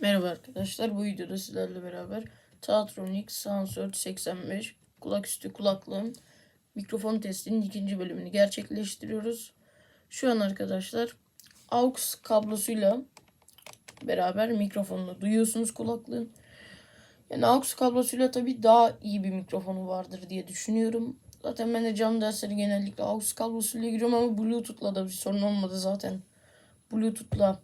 Merhaba arkadaşlar. Bu videoda sizlerle beraber Tatronic Soundsearch 85 kulaküstü kulaklığın mikrofon testinin ikinci bölümünü gerçekleştiriyoruz. Şu an arkadaşlar AUX kablosuyla beraber mikrofonunu duyuyorsunuz kulaklığın. Yani AUX kablosuyla tabii daha iyi bir mikrofonu vardır diye düşünüyorum. Zaten ben de canlı dersleri genellikle AUX kablosuyla giriyorum ama Bluetooth'la da bir sorun olmadı zaten. Bluetooth'la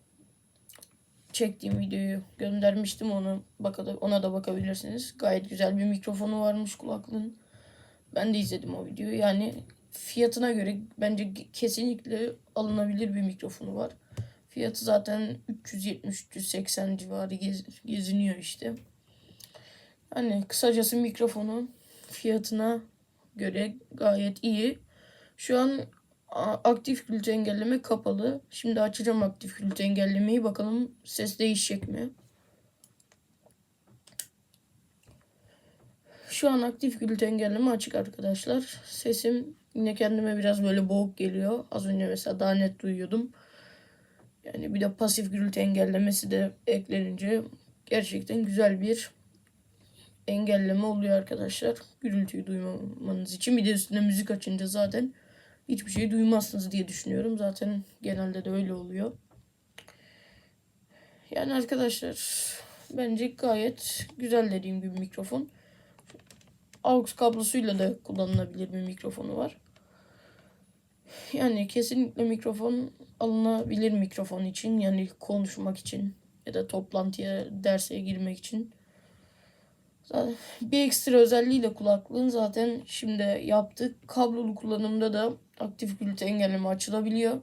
çektiğim videoyu göndermiştim onu baka- ona da bakabilirsiniz. Gayet güzel bir mikrofonu varmış kulaklığın. Ben de izledim o videoyu. Yani fiyatına göre bence kesinlikle alınabilir bir mikrofonu var. Fiyatı zaten 370-380 civarı gez- geziniyor işte. Hani kısacası mikrofonu fiyatına göre gayet iyi. Şu an aktif gürültü engelleme kapalı. Şimdi açacağım aktif gürültü engellemeyi. Bakalım ses değişecek mi? Şu an aktif gürültü engelleme açık arkadaşlar. Sesim yine kendime biraz böyle boğuk geliyor. Az önce mesela daha net duyuyordum. Yani bir de pasif gürültü engellemesi de eklenince gerçekten güzel bir engelleme oluyor arkadaşlar. Gürültüyü duymamanız için. Bir de üstüne müzik açınca zaten hiçbir şey duymazsınız diye düşünüyorum. Zaten genelde de öyle oluyor. Yani arkadaşlar bence gayet güzel dediğim gibi mikrofon. AUX kablosuyla da kullanılabilir bir mikrofonu var. Yani kesinlikle mikrofon alınabilir mikrofon için yani konuşmak için ya da toplantıya derse girmek için. Bir ekstra özelliği de kulaklığın zaten şimdi yaptık. Kablolu kullanımda da aktif gürültü engelleme açılabiliyor.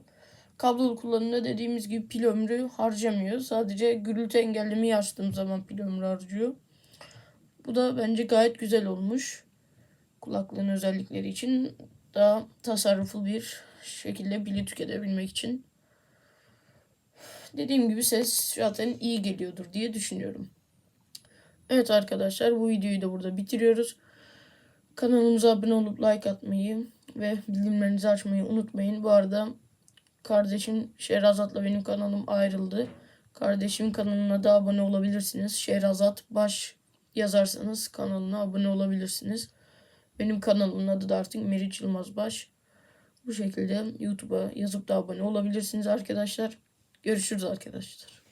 Kablolu kullanımda dediğimiz gibi pil ömrü harcamıyor. Sadece gürültü engellemeyi açtığım zaman pil ömrü harcıyor. Bu da bence gayet güzel olmuş. Kulaklığın özellikleri için daha tasarruflu bir şekilde pili tüketebilmek için. Dediğim gibi ses zaten iyi geliyordur diye düşünüyorum. Evet arkadaşlar bu videoyu da burada bitiriyoruz. Kanalımıza abone olup like atmayı ve bildirimlerinizi açmayı unutmayın. Bu arada kardeşim Şehrazat'la benim kanalım ayrıldı. Kardeşim kanalına da abone olabilirsiniz. Şehrazat Baş yazarsanız kanalına abone olabilirsiniz. Benim kanalımın adı da artık Meriç Yılmaz Baş. Bu şekilde YouTube'a yazıp da abone olabilirsiniz arkadaşlar. Görüşürüz arkadaşlar.